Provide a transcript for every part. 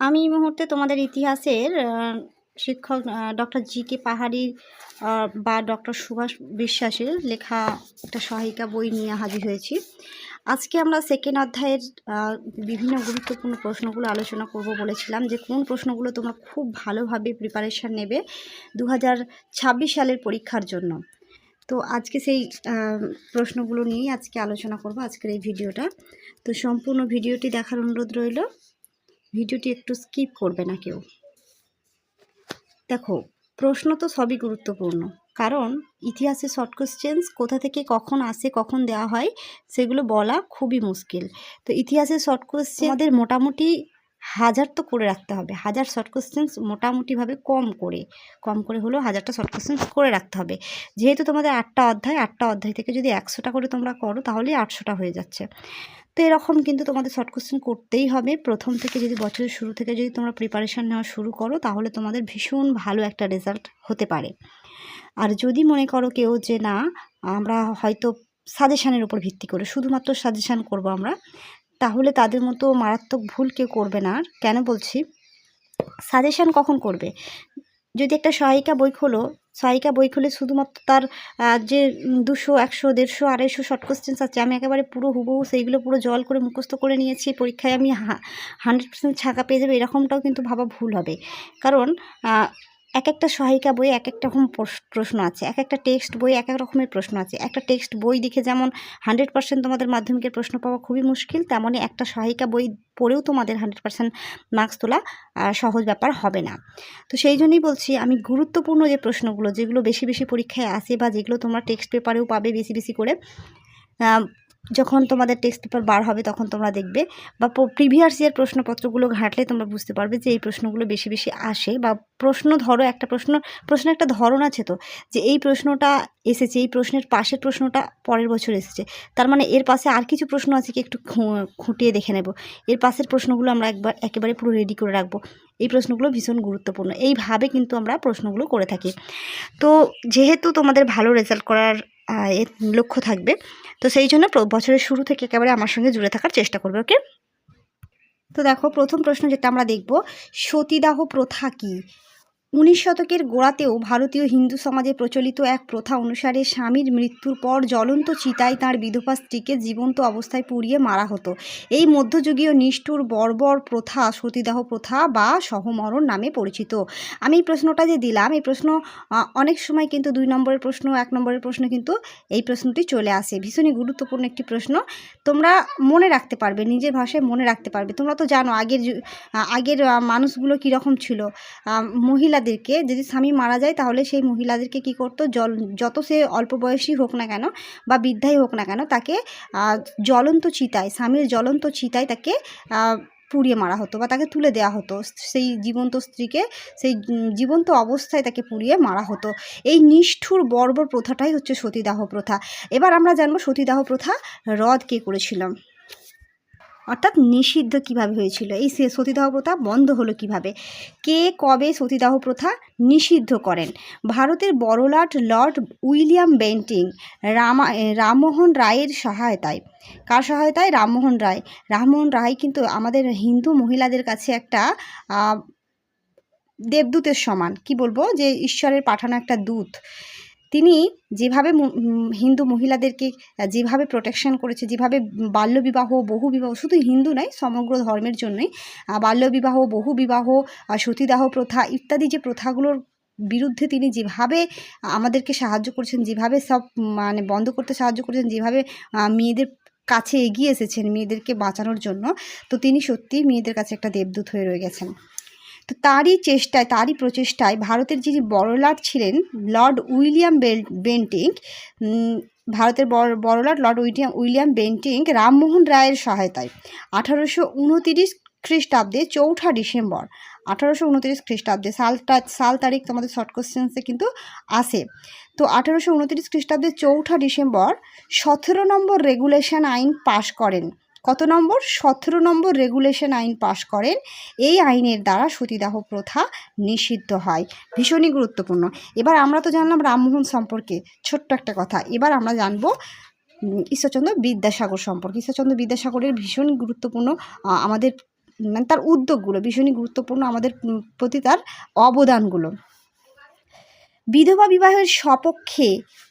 আমি এই মুহূর্তে তোমাদের ইতিহাসের শিক্ষক ডক্টর জি কে পাহাড়ির আ বা ডক্টর সুভাষ বিশ্বাসের লেখা একটা সহায়িকা বই নিয়ে হাজির হয়েছি। আজকে আমরা সেকেন্ড অধ্যায়ের বিভিন্ন গুরুত্বপূর্ণ প্রশ্নগুলো আলোচনা করব বলেছিলাম যে কোন প্রশ্নগুলো তোমরা খুব ভালোভাবে প্রিপারেশান নেবে ২০২৬ সালের পরীক্ষার জন্য। তো আজকে সেই প্রশ্নগুলো নিয়েই আজকে আলোচনা করব আজকের এই ভিডিওটা। তো সম্পূর্ণ ভিডিওটি দেখার অনুরোধ রইল। ভিডিওটি একটু স্কিপ করবে না কেউ। দেখো প্রশ্ন তো সবই গুরুত্বপূর্ণ। কারণ ইতিহাসে শর্ট কোয়েশ্চেন্স কোথা থেকে কখন আসে, কখন দেওয়া হয় সেগুলো বলা খুবই মুশকিল। তো ইতিহাসের শর্ট কোয়েশ্চেন আমাদের মোটামুটি হাজার তো করে রাখতে হবে। হাজার শর্ট কোয়েশ্চেন্স মোটামুটিভাবে কম করে, কম করে হলেও হাজারটা শর্ট কোয়েশ্চেন্স করে রাখতে হবে। যেহেতু তোমাদের আটটা অধ্যায়, আটটা অধ্যায় থেকে যদি একশোটা করে তোমরা করো তাহলেই আটশোটা হয়ে যাচ্ছে। তো এরকম কিন্তু তোমাদের শর্ট কোশ্চেন করতেই হবে। প্রথম থেকে যদি বছরের শুরু থেকে যদি তোমরা প্রিপারেশান নেওয়া শুরু করো তাহলে তোমাদের ভীষণ ভালো একটা রেজাল্ট হতে পারে। আর যদি মনে করো কেউ যে না আমরা হয়তো সাজেশানের উপর ভিত্তি করে শুধুমাত্র সাজেশান করব আমরা, তাহলে তাদের মতো মারাত্মক ভুল কেউ করবে না আর। কেন বলছি? সাজেশান কখন করবে? যদি একটা সহায়িকা বই খোলো, সহায়িকা বই খুলে শুধুমাত্র তার যে দুশো একশো দেড়শো আড়াইশো শর্ট কোয়েশ্চেন্স আছে আমি একেবারে পুরো হুবহু সেইগুলো পুরো জল করে মুখস্থ করে নিয়েছি। পরীক্ষায় আমি হা 100% ছাকা পেয়ে যাবে এরকমটাও কিন্তু ভাবা ভুল হবে। কারণ আ একেকটা সহায়িকা বইয়ে একেক রকম প্রশ্ন আছে। এক একটা টেক্সট বই এক এক রকমের প্রশ্ন আছে। একটা টেক্সট বই দেখে যেমন 100% তোমাদের মাধ্যমিকের প্রশ্ন পাওয়া খুবই মুশকিল, তেমনই একটা সহায়িকা বই পড়েও তোমাদের 100% মার্কস তোলা সহজ ব্যাপার হবে না। তো সেই জন্যই বলছি আমি গুরুত্বপূর্ণ যে প্রশ্নগুলো যেগুলো বেশি, বেশি পরীক্ষায় আসে বা যেগুলো তোমরা টেক্সট পেপারেও পাবে বেশি, বেশি করে যখন তোমাদের টেক্সট পেপার বার হবে তখন তোমরা দেখবে বা প্রিভিয়াস ইয়ার প্রশ্নপত্রগুলো ঘাঁটলে তোমরা বুঝতে পারবে যে এই প্রশ্নগুলো বেশি, বেশি আসে বা প্রশ্ন ধরো একটা প্রশ্ন, প্রশ্ন একটা ধরন আছে তো যে এই প্রশ্নটা এসেছে, এই প্রশ্নের পাশের প্রশ্নটা পরের বছর এসেছে। তার মানে এর পাশে আর কিছু প্রশ্ন আছে কি একটু খুঁটিয়ে দেখে নেব। এর পাশের প্রশ্নগুলো আমরা একবার একেবারে পুরো রেডি করে রাখব। এই প্রশ্নগুলো ভীষণ গুরুত্বপূর্ণ। এইভাবে কিন্তু আমরা প্রশ্নগুলো করে থাকি। তো যেহেতু তোমাদের ভালো রেজাল্ট করার লক্ষ্য থাকবে, তো সেই জন্য বছরের শুরু থেকে একেবারে আমার সঙ্গে জুড়ে থাকার চেষ্টা করবে, ওকে? তো দেখো প্রথম প্রশ্ন যেটা আমরা দেখব, সতীদাহ প্রথা কী? ১৯ শতকের গোড়াতেও ভারতীয় হিন্দু সমাজে প্রচলিত এক প্রথা অনুসারে স্বামীর মৃত্যুর পর জ্বলন্ত চিতায় তাঁর বিধবা স্ত্রীকে জীবন্ত অবস্থায় পুড়িয়ে মারা হতো। এই মধ্যযুগীয় নিষ্ঠুর বর্বর প্রথা সতীদাহ প্রথা বা সহমরণ নামে পরিচিত। আমি এই প্রশ্নটা যে দিলাম এই প্রশ্ন অনেক সময় কিন্তু দুই নম্বরের প্রশ্ন, এক নম্বরের প্রশ্ন কিন্তু এই প্রশ্নটি চলে আসে। ভীষণই গুরুত্বপূর্ণ একটি প্রশ্ন। তোমরা মনে রাখতে পারবে, নিজের ভাষায় মনে রাখতে পারবে। তোমরা তো জানো আগের আগের মানুষগুলো কীরকম ছিল। আ মহিলাদেরকে যদি স্বামী মারা যায় তাহলে সেই মহিলাদেরকে কী করতো জল, যত সে অল্প বয়সী হোক না কেন বা বৃদ্ধাই হোক না কেন তাকে জ্বলন্ত চিতায়, স্বামীর জ্বলন্ত চিতায় তাকে পুড়িয়ে মারা হতো বা তাকে তুলে দেওয়া হতো। সেই জীবন্ত স্ত্রীকে সেই জীবন্ত অবস্থায় তাকে পুড়িয়ে মারা হতো। এই নিষ্ঠুর বর্বর প্রথাটাই হচ্ছে সতীদাহ প্রথা। এবার আমরা জানব সতীদাহ প্রথা রদ কে করেছিল? অর্থাৎ নিষিদ্ধ কীভাবে হয়েছিল? এই সতীদাহ প্রথা বন্ধ হলো কীভাবে? কে কবে সতীদাহ প্রথা নিষিদ্ধ করেন? ভারতের বড়লাট Lord William Bentinck Rama Rammohan রায়ের সহায়তায়। কার সহায়তায়? রামমোহন রায়। রামমোহন রায় কিন্তু আমাদের হিন্দু মহিলাদের কাছে একটা দেবদূতের সমান। কি বলব? যে ঈশ্বরের পাঠানো একটা দূত। তিনি যেভাবে হিন্দু মহিলাদেরকে যেভাবে প্রোটেকশন করেছে, যেভাবে বাল্যবিবাহ, বহু বিবাহ শুধু হিন্দু নয় সমগ্র ধর্মের জন্যই বাল্যবিবাহ, বহুবিবাহ, আ সতীদাহ প্রথা ইত্যাদি যে প্রথাগুলোর বিরুদ্ধে তিনি যেভাবে আমাদেরকে সাহায্য করেছেন, যেভাবে সব মানে বন্ধ করতে সাহায্য করেছেন, যেভাবে মেয়েদের কাছে এগিয়ে এসেছেন মেয়েদেরকে বাঁচানোর জন্য, তো তিনি সত্যিই মেয়েদের কাছে একটা দেবদূত হয়ে রয়ে গেছেন। তো তারই চেষ্টায়, তারই প্রচেষ্টায় ভারতের যিনি বড়লাট ছিলেন, লর্ড উইলিয়াম বেন্টিং ভারতের বড়, বড়লাট lord William William Bentinck Rammohan রায়ের সহায়তায় ১৮২৯ খ্রিস্টাব্দে চৌঠা ডিসেম্বর ১৮২৯ খ্রিস্টাব্দে সালটা সাল তারিখ তোমাদের শর্ট কোয়েশ্চেন্সে কিন্তু আসে। তো ১৮২৯ খ্রিস্টাব্দে চৌঠা ডিসেম্বর ১৭ নম্বর রেগুলেশন আইন পাশ করেন। কত নম্বর? ১৭ নম্বর রেগুলেশন আইন পাশ করেন। এই আইনের দ্বারা সতীদাহ প্রথা নিষিদ্ধ হয়। ভীষণই গুরুত্বপূর্ণ। এবার আমরা তো জানলাম রামমোহন সম্পর্কে ছোট্ট একটা কথা। এবার আমরা জানব ঈশ্বরচন্দ্র বিদ্যাসাগর সম্পর্কে। ঈশ্বরচন্দ্র বিদ্যাসাগরের ভীষণ গুরুত্বপূর্ণ আমাদের মানে তার উদ্যোগগুলো, ভীষণই গুরুত্বপূর্ণ আমাদের প্রতি তার অবদানগুলো বিধবা বিবাহের সপক্ষে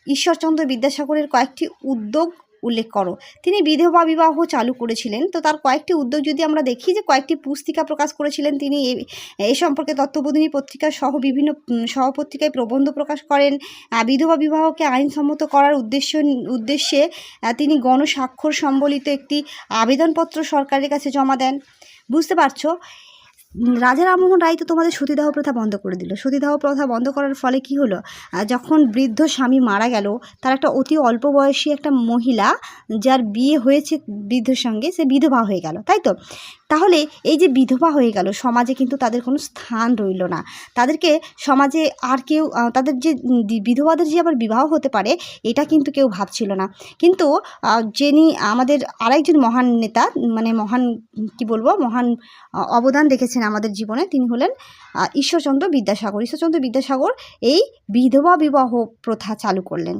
ঈশ্বরচন্দ্র বিদ্যাসাগরের কয়েকটি উদ্যোগ উল্লেখ করো। তিনি বিধবা বিবাহ চালু করেছিলেন। তো তার কয়েকটি উদ্যোগ যদি আমরা দেখি যে কয়েকটি পুস্তিকা প্রকাশ করেছিলেন, তিনি এ- সম্পর্কে তত্ত্ববোধিনী পত্রিকা সহ বিভিন্ন সহপত্রিকায় প্রবন্ধ প্রকাশ করেন। বিধবা বিবাহকে আইনসম্মত করার উদ্দেশ্য, উদ্দেশ্যে তিনি গণস্বাক্ষর সম্বলিত একটি আবেদনপত্র সরকারের কাছে জমা দেন। বুঝতে পারছ? রাজা রামমোহন রায় তো তোমাদের সতীদাহ প্রথা বন্ধ করে দিল। সতীদাহ প্রথা বন্ধ করার ফলে কি হলো? যখন বৃদ্ধ স্বামী মারা গেল, তার একটা অতি অল্প বয়সী একটা মহিলা, যার বিয়ে হয়েছে বৃদ্ধের সঙ্গে, সে বিধবা হয়ে গেল, তাই তো? তাহলে এই যে বিধবা হয়ে গেল, সমাজে কিন্তু তাদের কোনো স্থান রইল না। তাদেরকে সমাজে আর কেউ তাদের যে বিধবাদের যে আবার বিবাহ হতে পারে, এটা কিন্তু কেউ ভাবছিল না। কিন্তু যিনি আমাদের আরেকজন মহান নেতা মানে মহান, কি বলব, মহান অবদান রেখেছেন আমাদের জীবনে, তিনি হলেন ঈশ্বরচন্দ্র বিদ্যাসাগর। ঈশ্বরচন্দ্র বিদ্যাসাগর এই বিধবা বিবাহ প্রথা চালু করলেন।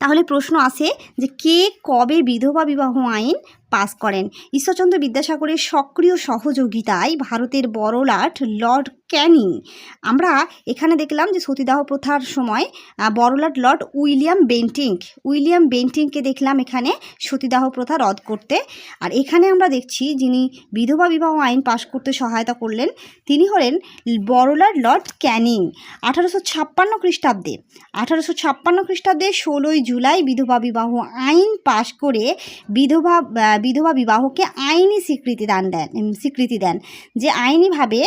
তাহলে প্রশ্ন আসে যে কে কবে বিধবা বিবাহ আইন পাস করেন। ঈশ্বরচন্দ্র বিদ্যাসাগরের সক্রিয় সহযোগিতায় ভারতের বড়লাট লর্ড ক্যানিং। আমরা এখানে দেখলাম যে সতীদাহ প্রথার সময় বড়লাট লর্ড উইলিয়াম বেন্টিং উইলিয়াম বেন্টিংকে দেখলাম এখানে সতীদাহ প্রথা রদ করতে। আর এখানে আমরা দেখছি যিনি বিধবা বিবাহ আইন পাশ করতে সহায়তা করলেন, তিনি হলেন বড়লাট লর্ড ক্যানিং, আঠারোশো ছাপ্পান্ন খ্রিস্টাব্দে। আঠারোশো ছাপ্পান্ন খ্রিস্টাব্দে ষোলোই জুলাই বিধবা বিবাহ আইন পাশ করে বিধবা বিধবা বিবাহকে আইনি স্বীকৃতি দান দেন স্বীকৃতি দেন। যে আইনিভাবে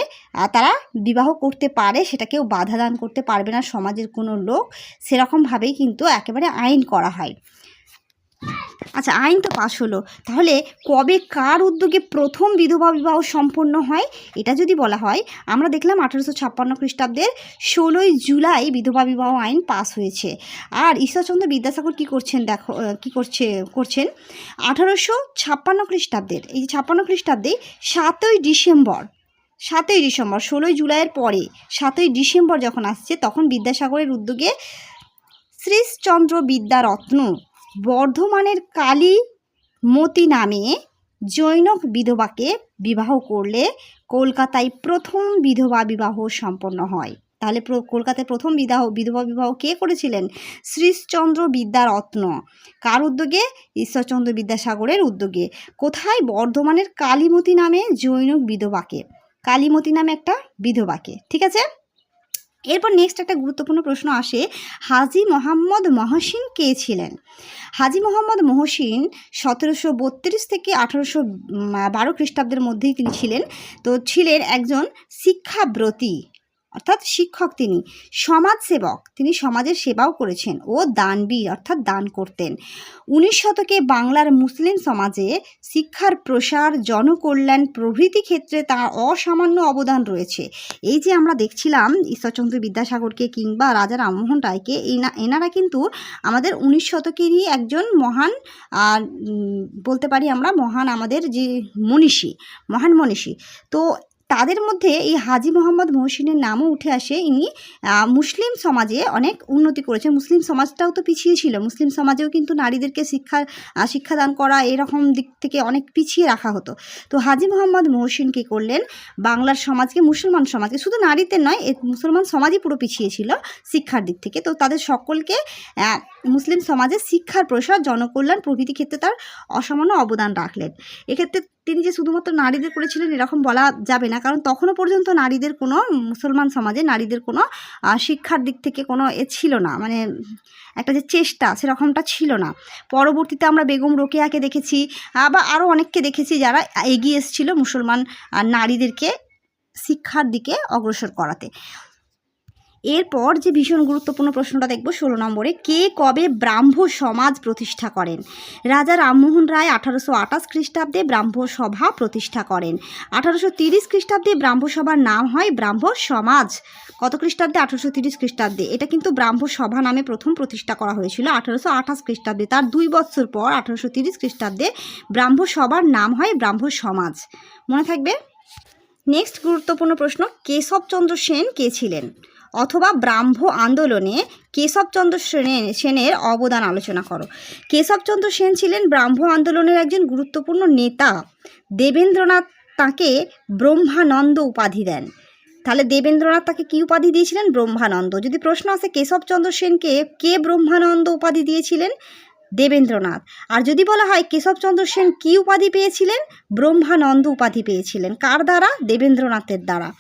তারা বিবাহ করতে পারে সেটা কেউ বাধা দান করতে পারবে না সমাজের কোনো লোক, সেরকমভাবেই কিন্তু একেবারে আইন করা হয়। আচ্ছা আইন তো পাশ হলো। তাহলে কবে কার উদ্যোগে প্রথম বিধবা বিবাহ সম্পন্ন হয়? এটা যদি বলা হয়, আমরা দেখলাম আঠারোশো ছাপ্পান্ন খ্রিস্টাব্দের ষোলোই জুলাই বিধবা বিবাহ আইন পাস হয়েছে। আর ঈশ্বরচন্দ্র বিদ্যাসাগর কী করছেন দেখো কী করছে, করছেন? আঠারোশো ছাপ্পান্ন খ্রিস্টাব্দের, এই ছাপ্পান্ন খ্রিস্টাব্দে সাতই ডিসেম্বর সাতই ডিসেম্বর, ষোলোই জুলাইয়ের পরে, সাতই ডিসেম্বর যখন আসছে, তখন বিদ্যাসাগরের উদ্যোগে শ্রীশচন্দ্র বিদ্যারত্ন বর্ধমানের কালী মতি নামে জৈনক বিধবাকে বিবাহ করলে কলকাতায় প্রথম বিধবা বিবাহ সম্পন্ন হয়। তাহলে কলকাতায় প্রথম বিবাহ বিধবা বিবাহ কে করেছিলেন? শ্রীশচন্দ্র বিদ্যারত্ন। কার উদ্যোগে? ঈশ্বরচন্দ্র বিদ্যাসাগরের উদ্যোগে। কোথায়? বর্ধমানের কালীমতি নামে জৈনক বিধবাকে। কালীমতি নামে একটা বিধবাকে। ঠিক আছে? এরপর নেক্সট একটা গুরুত্বপূর্ণ প্রশ্ন আসে, হাজি মোহাম্মদ মহসিন কে ছিলেন? হাজি মোহাম্মদ মহসিন সতেরোশো বত্রিশ থেকে আঠারোশো বারো খ্রিস্টাব্দের মধ্যেই তিনি ছিলেন। তো ছিলেন একজন শিক্ষাব্রতী। অর্থাৎ শিক্ষক তিনি, সমাজসেবক। তিনি সমাজের সেবাও করেছেন ও দানবীর অর্থাৎ দান করতেন। উনিশ শতকে বাংলার মুসলিম সমাজে শিক্ষার প্রসার, জনকল্যাণ প্রভৃতি ক্ষেত্রে তার অসামান্য অবদান রয়েছে। এই যে আমরা দেখছিলাম ঈশ্বরচন্দ্র বিদ্যাসাগরকে কিংবা রাজা রামমোহন রায়কে, এনা, এনারা কিন্তু আমাদের উনিশ শতকেরই একজন মহান বলতে পারি আমরা মহান আমাদের যে মনীষী, মহান মনীষী। তো তাদের মধ্যে এই হাজি মোহাম্মদ মহসিনের নামও উঠে আসে। ইনি মুসলিম সমাজে অনেক উন্নতি করেছে মুসলিম সমাজটাও তো পিছিয়ে ছিল। মুসলিম সমাজেও কিন্তু নারীদেরকে শিক্ষা শিক্ষাদান করা এরকম দিক থেকে অনেক পিছিয়ে রাখা হতো। তো হাজি মোহাম্মদ মহসিন কী করলেন? বাংলার সমাজকে, মুসলমান সমাজকে, শুধু নারীতে নয় মুসলমান সমাজই পুরো পিছিয়ে ছিল শিক্ষার দিক থেকে। তো তাদের সকলকে মুসলিম সমাজে শিক্ষার প্রসার, জনকল্যাণ প্রভৃতি ক্ষেত্রে তার অসামান্য অবদান রাখলেন। এক্ষেত্রে তিনি যে শুধুমাত্র নারীদের করেছিলেন এরকম বলা যাবে না, কারণ তখনও পর্যন্ত নারীদের কোনো মুসলমান সমাজে নারীদের কোনো শিক্ষার দিক থেকে কোনো এ ছিল না মানে একটা যে চেষ্টা সেরকমটা ছিল না। পরবর্তীতে আমরা বেগম রোকেয়াকে দেখেছি বা আরও অনেককে দেখেছি যারা এগিয়ে এসেছিল মুসলমান নারীদেরকে শিক্ষার দিকে অগ্রসর করাতে। এরপর যে ভীষণ গুরুত্বপূর্ণ প্রশ্নটা দেখব ষোলো নম্বরে, কে কবে ব্রাহ্ম সমাজ প্রতিষ্ঠা করেন? রাজা রামমোহন রায় আঠারোশো আঠাশ খ্রিস্টাব্দে ব্রাহ্ম সভা প্রতিষ্ঠা করেন। আঠারোশো তিরিশ খ্রিস্টাব্দে ব্রাহ্ম সভার নাম হয় ব্রাহ্ম সমাজ। কত খ্রিস্টাব্দে? আঠারোশো তিরিশ খ্রিস্টাব্দে। এটা কিন্তু ব্রাহ্ম সভা নামে প্রথম প্রতিষ্ঠা করা হয়েছিল আঠারোশো আঠাশ খ্রিস্টাব্দে। তার দুই বছর পর আঠারোশো তিরিশ খ্রিস্টাব্দে ব্রাহ্ম সভার নাম হয় ব্রাহ্ম সমাজ। মনে থাকবে? নেক্সট গুরুত্বপূর্ণ প্রশ্ন, কেশবচন্দ্র সেন কে ছিলেন? অথবা ব্রাহ্ম আন্দোলনে কেশবচন্দ্র সেনের সেনের অবদান আলোচনা করো। কেশবচন্দ্র সেন ছিলেন ব্রাহ্ম আন্দোলনের একজন গুরুত্বপূর্ণ নেতা। দেবেন্দ্রনাথ তাকে ব্রহ্মানন্দ উপাধি দেন। তাহলে দেবেন্দ্রনাথ তাকে কী উপাধি দিয়েছিলেন? ব্রহ্মানন্দ। যদি প্রশ্ন আসে, কেশবচন্দ্র সেনকে কে ব্রহ্মানন্দ উপাধি দিয়েছিলেন? দেবেন্দ্রনাথ। আর যদি বলা হয় কেশবচন্দ্র সেন কী উপাধি পেয়েছিলেন? ব্রহ্মানন্দ উপাধি পেয়েছিলেন। কার দ্বারা? দেবেন্দ্রনাথের দ্বারা।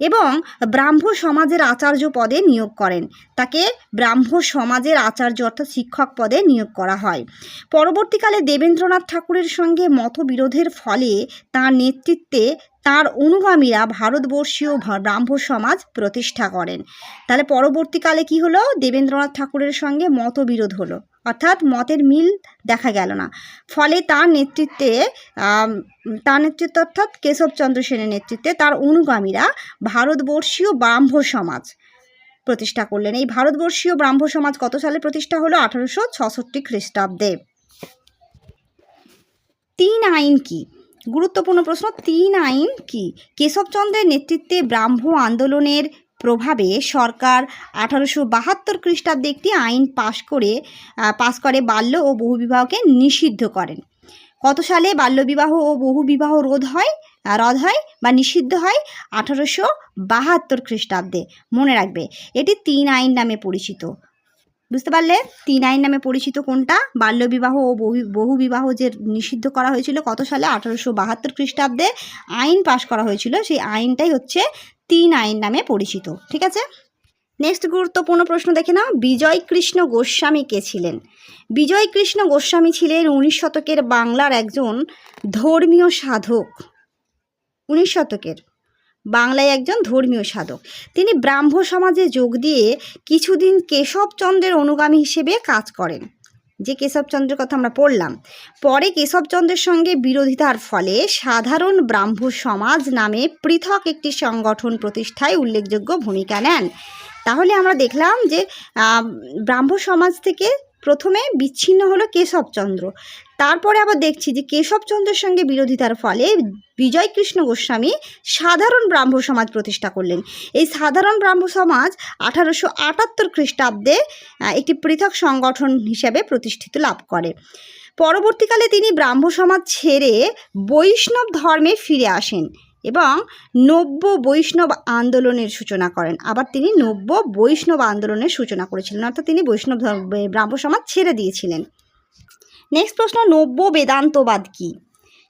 এবং ব্রাহ্ম সমাজের আচার্য পদে নিয়োগ করেন। তাকে ব্রাহ্ম সমাজের আচার্য অর্থাৎ শিক্ষক পদে নিয়োগ করা হয়। পরবর্তীকালে দেবেন্দ্রনাথ ঠাকুরের সঙ্গে মতবিরোধের ফলে তার নেতৃত্বে তার অনুগামীরা ভারতবর্ষীয় ব্রাহ্ম সমাজ প্রতিষ্ঠা করেন। তাহলে পরবর্তীকালে কি হলো? দেবেন্দ্রনাথ ঠাকুরের সঙ্গে মতবিরোধ হলো। অর্থাৎ মতের মিল দেখা গেল না। ফলে তার নেতৃত্বে তার নেতৃত্বে অর্থাৎ কেশবচন্দ্র সেনের নেতৃত্বে তার অনুগামীরা ভারতবর্ষীয় ব্রাহ্ম সমাজ প্রতিষ্ঠা করলেন। এই ভারতবর্ষীয় ব্রাহ্ম সমাজ কত সালে প্রতিষ্ঠা হলো? আঠারোশো ছষট্টি খ্রিস্টাব্দে। তিন আইন কি? গুরুত্বপূর্ণ প্রশ্ন, তিন আইন কি? কেশবচন্দ্রের নেতৃত্বে ব্রাহ্ম আন্দোলনের প্রভাবে সরকার আঠারোশো বাহাত্তর খ্রিস্টাব্দে একটি আইন পাশ করে পাশ করে বাল্য ও বহুবিবাহকে নিষিদ্ধ করেন। কত সালে বাল্যবিবাহ ও বহুবিবাহ রোধ হয় রদ হয় বা নিষিদ্ধ হয়? আঠারোশো বাহাত্তর খ্রিস্টাব্দে। মনে রাখবে, এটি তিন আইন নামে পরিচিত। বুঝতে পারলে? তিন আইন নামে পরিচিত কোনটা? বাল্যবিবাহ ও বহু, বহুবিবাহ যে নিষিদ্ধ করা হয়েছিল কত সালে? আঠারোশো বাহাত্তর খ্রিস্টাব্দে আইন পাশ করা হয়েছিল। সেই আইনটাই হচ্ছে তিন আইন নামে পরিচিত, ঠিক আছে? নেক্সট গুরুত্বপূর্ণ প্রশ্ন দেখে নাও। বিজয় কৃষ্ণ গোস্বামী কে ছিলেন? বিজয় কৃষ্ণ গোস্বামী ছিলেন উনিশ শতকের বাংলার একজন ধর্মীয় সাধক। উনিশ শতকের বাংলায় একজন ধর্মীয় সাধক। তিনি ব্রাহ্ম সমাজে যোগ দিয়ে কিছুদিন কেশবচন্দ্রের অনুগামী হিসেবে কাজ করেন। যে কেশবচন্দ্রের কথা আমরা পড়লাম। পরে কেশবচন্দ্রের সঙ্গে বিরোধিতার ফলে সাধারণ ব্রাহ্ম সমাজ নামে পৃথক একটি সংগঠন প্রতিষ্ঠায় উল্লেখযোগ্য ভূমিকা নেন। তাহলে আমরা দেখলাম যে ব্রাহ্ম সমাজ থেকে প্রথমে বিচ্ছিন্ন হলো কেশবচন্দ্র। তারপরে আবার দেখছি যে কেশবচন্দ্রের সঙ্গে বিরোধিতার ফলে বিজয়কৃষ্ণ গোস্বামী সাধারণ ব্রাহ্ম সমাজ প্রতিষ্ঠা করলেন। এই সাধারণ ব্রাহ্ম সমাজ আঠারোশো আটাত্তর খ্রিস্টাব্দে একটি পৃথক সংগঠন হিসেবে প্রতিষ্ঠিত লাভ করে। পরবর্তীকালে তিনি ব্রাহ্ম সমাজ ছেড়ে বৈষ্ণব ধর্মে ফিরে আসেন। এবং নব্য বৈষ্ণব আন্দোলনের সূচনা করেন। আবার তিনি নব্য বৈষ্ণব আন্দোলনের সূচনা করেছিলেন, অর্থাৎ তিনি বৈষ্ণব ব্রাহ্ম সমাজ ছেড়ে দিয়েছিলেন। নেক্সট প্রশ্ন, নব্য বেদান্তবাদ কী?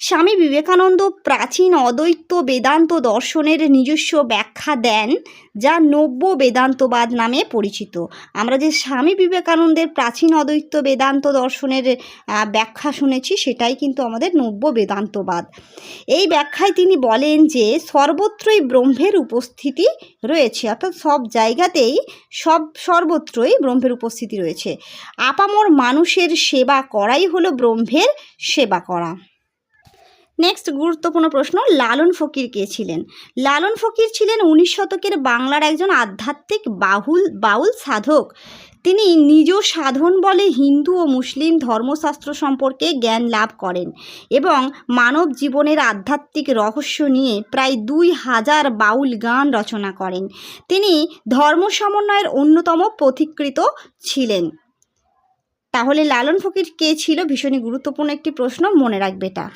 স্বামী বিবেকানন্দ প্রাচীন অদ্বৈত বেদান্ত দর্শনের নিজস্ব ব্যাখ্যা দেন, যা নব্য বেদান্তবাদ নামে পরিচিত। আমরা যে স্বামী বিবেকানন্দের প্রাচীন অদ্বৈত বেদান্ত দর্শনের ব্যাখ্যা শুনেছি, সেটাই কিন্তু আমাদের নব্য বেদান্তবাদ। এই ব্যাখ্যায় তিনি বলেন যে, সর্বত্রই ব্রহ্মের উপস্থিতি রয়েছে, অর্থাৎ সব জায়গাতেই সব, সর্বত্রই ব্রহ্মের উপস্থিতি রয়েছে। আপামর মানুষের সেবা করাই হলো ব্রহ্মের সেবা করা। নেক্সট গুরুত্বপূর্ণ প্রশ্ন, লালন ফকির কে ছিলেন? লালন ফকির ছিলেন উনিশ শতকের বাংলার একজন আধ্যাত্মিক বাহুল, বাউল সাধক। তিনি নিজ সাধন বলে হিন্দু ও মুসলিম ধর্মশাস্ত্র সম্পর্কে জ্ঞান লাভ করেন এবং মানব জীবনের আধ্যাত্মিক রহস্য নিয়ে প্রায় দুই হাজার বাউল গান রচনা করেন। তিনি ধর্ম সমন্বয়ের অন্যতম পথিকৃত ছিলেন। তাহলে লালন ফকির কে ছিল ভীষণই গুরুত্বপূর্ণ একটি প্রশ্ন মনে রাখবে এটা।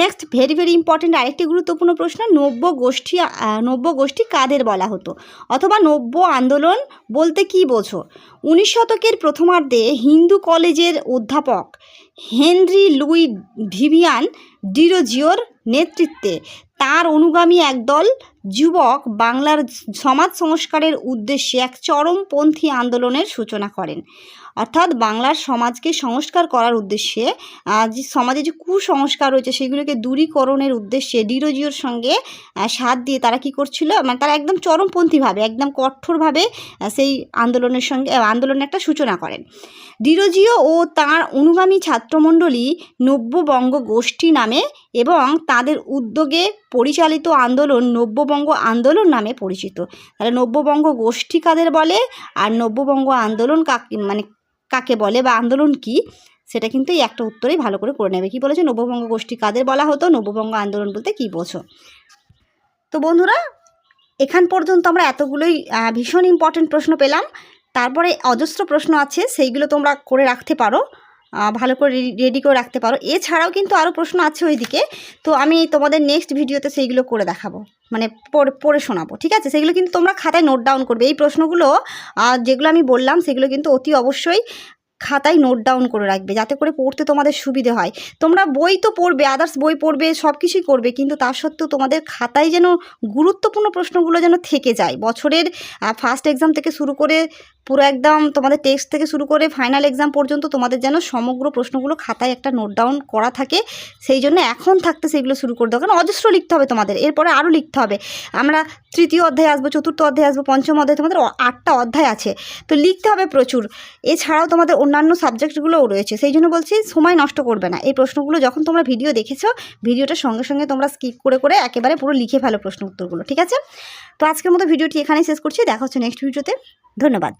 নেক্সট ভেরি ভেরি ইম্পর্টেন্ট আরেকটি গুরুত্বপূর্ণ প্রশ্ন, নব্য গোষ্ঠী নব্য গোষ্ঠী কাদের বলা হতো? অথবা নব্য আন্দোলন বলতে কি বোঝো? উনিশ শতকের প্রথমার্ধে হিন্দু কলেজের অধ্যাপক হেনরি লুই ভিভিয়ান ডিরোজিওর নেতৃত্বে তার অনুগামী একদল যুবক বাংলার সমাজ সংস্কারের উদ্দেশ্যে এক চরমপন্থী আন্দোলনের সূচনা করেন। অর্থাৎ বাংলার সমাজকে সংস্কার করার উদ্দেশ্যে যে সমাজে যে কুসংস্কার রয়েছে সেগুলোকে দূরীকরণের উদ্দেশ্যে ডিরোজিওর সঙ্গে সাথ দিয়ে তারা কি করছিল? মানে তারা একদম চরমপন্থীভাবে, একদম কঠোরভাবে সেই আন্দোলনের সঙ্গে আন্দোলনের একটা সূচনা করেন। ডিরোজিও ও তার অনুগামী ছাত্রমণ্ডলী নব্যবঙ্গ গোষ্ঠী নামে এবং তাদের উদ্যোগে পরিচালিত আন্দোলন নব্যবঙ্গ আন্দোলন নামে পরিচিত। তাহলে নব্যবঙ্গ গোষ্ঠী কাদের বলে? আর নব্যবঙ্গ আন্দোলন কাকে মানে কাকে বলে বা আন্দোলন কি, সেটা কিন্তু এই একটা উত্তরেই ভালো করে করে নেবে। কী বলেছে? নববঙ্গ গোষ্ঠী কাদের বলা হতো? নববঙ্গ আন্দোলন বলতে কি বোঝো? তো বন্ধুরা, এখান পর্যন্ত আমরা এতগুলোই ভীষণ ইম্পর্টেন্ট প্রশ্ন পেলাম। তারপরে অজস্র প্রশ্ন আছে, সেইগুলো তোমরা করে রাখতে পারো। ভালো করে রেডি করে রাখতে পারো। এছাড়াও কিন্তু আরও প্রশ্ন আছে ওইদিকে। তো আমি তোমাদের নেক্সট ভিডিওতে সেইগুলো করে দেখাবো। মানে পড়ে শোনাবো, ঠিক আছে? সেগুলো কিন্তু তোমরা খাতায় নোট ডাউন করবে। এই প্রশ্নগুলো যেগুলো আমি বললাম, সেগুলো কিন্তু অতি অবশ্যই খাতায় নোট ডাউন করে রাখবে, যাতে করে পড়তে তোমাদের সুবিধে হয়। তোমরা বই তো পড়বে আদার্স বই পড়বে সব কিছুই করবে, কিন্তু তার সত্ত্বেও তোমাদের খাতায় যেন গুরুত্বপূর্ণ প্রশ্নগুলো যেন থেকে যায়। বছরের ফার্স্ট এক্সাম থেকে শুরু করে পুরো একদম তোমাদের টেক্সট থেকে শুরু করে ফাইনাল এক্সাম পর্যন্ত তোমাদের যেন সমগ্র প্রশ্নগুলো খাতায় একটা নোট ডাউন করা থাকে। সেই জন্য এখন থাকতে সেগুলো শুরু করে দাও। কারণ অজস্র লিখতে হবে তোমাদের। এরপরে আরও লিখতে হবে। আমরা তৃতীয় অধ্যায়ে আসব, চতুর্থ অধ্যায়ে আসব, পঞ্চম অধ্যায়ে তোমাদের আটটা অধ্যায় আছে। তো লিখতে হবে প্রচুর। এছাড়াও তোমাদের অন্যান্য সাবজেক্টগুলোও রয়েছে। সেই জন্য বলছি, সময় নষ্ট করবে না। এই প্রশ্নগুলো যখন তোমরা ভিডিও দেখেছ ভিডিওটার সঙ্গে সঙ্গে তোমরা স্কিপ করে করে একেবারে পুরো লিখে ফেলো প্রশ্ন উত্তরগুলো। ঠিক আছে? তো আজকের মতো ভিডিওটি এখানেই শেষ করছি। দেখা হচ্ছে নেক্সট ভিডিওতে ধন্যবাদ।